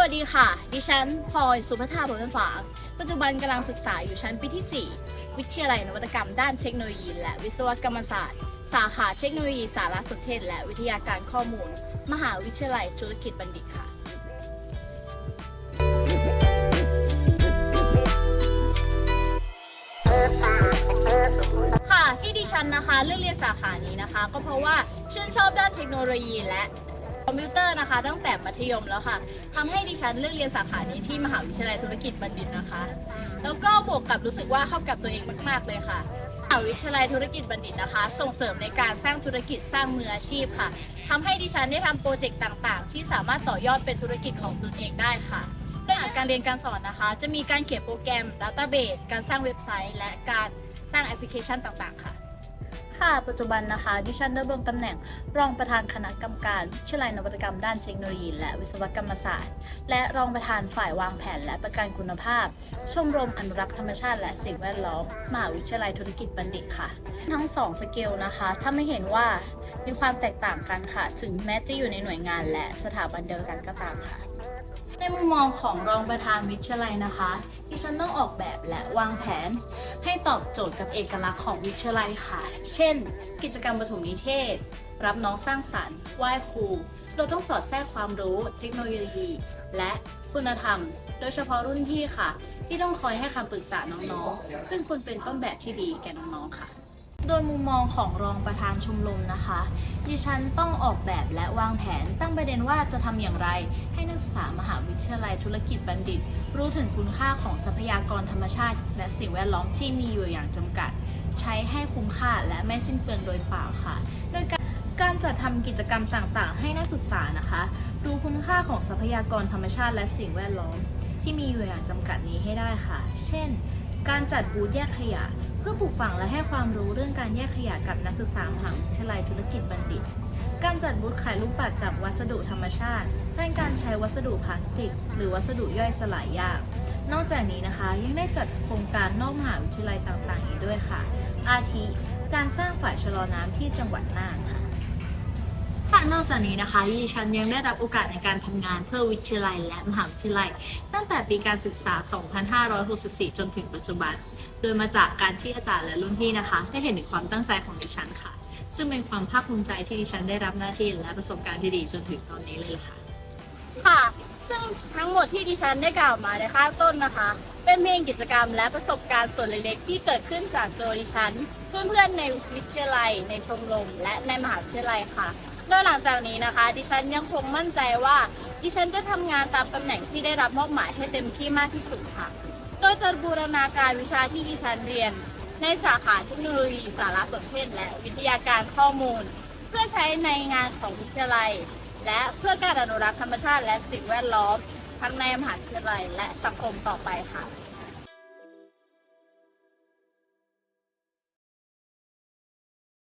วัสดีค่ะ ดิฉันพลอยสุภธาบุญฝางปัจจุบันกำลังศึกษาอยู่ชั้นปีที่ 4 วิทยาลัยนวัตกรรมด้านเทคโนโลยี และวิศวกรรมศาสตร์ สาขาเทคโนโลยีสารสนเทศ และวิทยาการข้อมูล มหาวิทยาลัยธุรกิจบัณฑิตค่ะค่ะที่ดิฉันนะคะเลือกเรียนสาขานี้นะคะ ก็เพราะว่าชื่นชอบด้านเทคโนโลยีและ มพิวเตอร์นะคะ ตั้งแต่มัธยมแล้วค่ะทำให้ดิฉันเลือกเรียนสาขานี้ที่มหาวิทยาลัยธุรกิจบัณฑิตนะคะ แล้วก็บวกกับรู้สึกว่าเข้ากับตัวเองมาก ๆ เลยค่ะมหาวิทยาลัยธุรกิจบัณฑิตนะคะ ส่งเสริมในการสร้างธุรกิจสร้างมืออาชีพค่ะทำให้ดิฉันได้ทำโปรเจกต์ต่าง ๆ ที่สามารถต่อยอดเป็นธุรกิจของตนเองได้ค่ะเรื่องการเรียนการสอนนะคะ จะมีการเขียนโปรแกรม Database การสร้างเว็บไซต์ และการสร้างแอปพลิเคชันต่าง ๆ ค่ะ ค่ะ ปัจจุบันนะคะ ดิฉันดำรงตำแหน่งรองประธานคณะกรรมการวิทยาลัยนวัตกรรมด้านเทคโนโลยีและวิศวกรรมศาสตร์ และรองประธานฝ่ายวางแผนและประกันคุณภาพ ชมรมอนุรักษ์ธรรมชาติและสิ่งแวดล้อมมหาวิทยาลัยธุรกิจบัณฑิตค่ะ ทั้งสองสเกลนะคะ ถ้าไม่เห็นว่ามีความแตกต่างกันค่ะ ถึงแม้จะอยู่ในหน่วยงานและสถาบันเดียวกันก็ตามค่ะ ในมุมมองของรองประธานวิทยาลัยนะคะที่ฉันต้องออกแบบและวางแผน ให้ตอบโจทย์กับเอกลักษณ์ของวิทยาลัยค่ะ เช่น กิจกรรมปฐมนิเทศ รับน้องสร้างสรรค์ไหว้ครู เราต้องสอดแทรกความรู้เทคโนโลยี และคุณธรรม โดยเฉพาะรุ่นพี่ค่ะ ที่ต้องคอยให้คำปรึกษาน้องๆ ซึ่งคุณเป็นต้นแบบที่ดีแก่น้องๆค่ะ โดยมุมมองของรองประธานชมรมนะคะ ดิฉันต้องออกแบบและวางแผนตั้งประเด็นว่าจะทำอย่างไร ให้นักศึกษามหาวิทยาลัยธุรกิจบัณฑิต รู้ถึงคุณค่าของทรัพยากรธรรมชาติ และสิ่งแวดล้อมที่มีอยู่อย่างจำกัด ใช้ให้คุ้มค่าและไม่สิ้นเปลืองโดยเปล่าค่ะ โดยการการจัดทำกิจกรรมต่างๆ ให้นักศึกษานะคะรู้คุณค่าของทรัพยากรธรรมชาติและสิ่งแวดล้อม ที่มีอยู่อย่างจำกัดนี้ให้ได้ค่ะ เช่น การจัดบูธแยกขยะ เพื่อปลูกฝังและให้ความรู้เรื่องการแยกขยะกับนักศึกษามหาวิทยาลัยธุรกิจบัณฑิต การจัดบูธขายลูกปัดจากวัสดุธรรมชาติแทนการใช้วัสดุพลาสติก หรือวัสดุย่อยสลายยาก นอกจากนี้นะคะยังได้จัดโครงการนอกมหาวิทยาลัยต่างๆ อีกด้วยค่ะ อาทิ การสร้างฝ่ายชะลอน้ำที่จังหวัดน่านค่ะ ค่ะนอกจากนี้นะคะดิฉันยังได้รับโอกาสในการทำงานเพื่อวิทยาลัยและมหาวิทยาลัย ตั้งแต่ปีการศึกษา 2564 จนถึงปัจจุบัน โดยมาจากการที่อาจารย์และรุ่นพี่นะคะ ได้เห็นถึงความตั้งใจของดิฉันค่ะ ซึ่งเป็นความภาคภูมิใจที่ดิฉันได้รับหน้าที่และประสบการณ์ที่ดีจนถึงตอนนี้เลยล่ะค่ะ ค่ะ ซึ่งทั้งหมดที่ดิฉันได้กล่าวมาในข้างต้นนะคะ เป็นเพียงกิจกรรมและประสบการณ์ส่วนเล็กๆที่เกิดขึ้นจากตัวดิฉัน เพื่อนๆในวิทยาลัย ในชมรมและในมหาวิทยาลัยค่ะ โดยหลังจากนี้นะคะ ดิฉันยังคงมั่นใจว่าดิฉันจะทำงานตามตำแหน่งที่ได้รับมอบหมายให้เต็มที่มากที่สุดค่ะ โดยจะบูรณาการวิชาที่ดิฉันเรียน ในสาขาเทคโนโลยีสารสนเทศและวิทยาการข้อมูล เพื่อใช้ในงานของวิทยาลัย และเพื่อการอนุรักษ์ธรรมชาติและสิ่งแวดล้อม ทั้งในมหาวิทยาลัยและสังคมต่อไปค่ะ